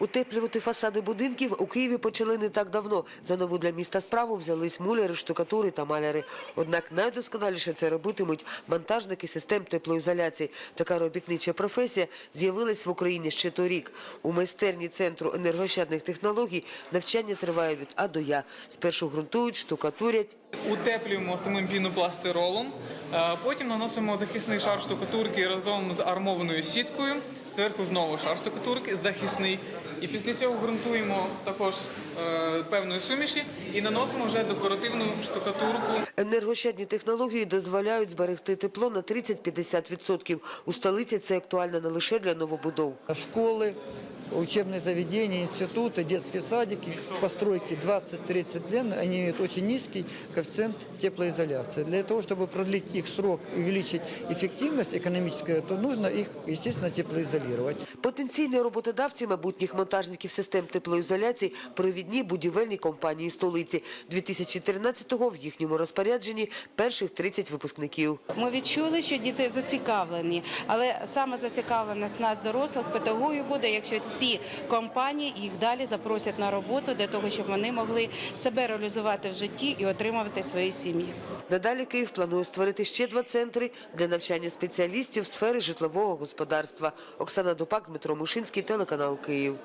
Утеплювати фасади будинків у Києві почали не так давно. За нову для міста справу взялись муляри, штукатури та маляри. Однак найдосконаліше це робитимуть монтажники систем теплоізоляції. Така робітнича професія з'явилась в Україні ще торік. У майстерні Центру енергощадних технологій навчання триває від А до Я. Спершу ґрунтують, штукатурять, Утеплюємо самим пінопластиролом, е, потім наносимо захисний шар штукатурки разом з армованою сіткою. Зверху знову шар штукатурки, захисний. І після цього ґрунтуємо також е, певної суміші і наносимо вже декоративну штукатурку. Енергощадні технології дозволяють зберегти тепло на 30-50%. У столиці це актуально не лише для новобудов. Школы, учебные заведения, институты, детские садики, постройки 20-30 лет, они имеют очень низкий коэффициент теплоизоляции. Для того, чтобы продлить их срок и увеличить эффективность экономическую, то нужно их, естественно, теплоизолировать. Потенційні роботодавці майбутніх монтажників систем теплоізоляції – провідні будівельні компанії столиці. 2013-го в їхньому розпорядженні перших 30 випускників. Ми відчули, що діти зацікавлені, але саме зацікавленість нас, дорослих, педагогів буде, якщо ці компанії їх далі запросять на роботу для того, щоб вони могли себе реалізувати в житті і отримувати свої сім'ї. Надалі Київ планує створити ще два центри для навчання спеціалістів сфери житлового господарства. Оксана Дупак, Дмитро Мушинський, телеканал Київ.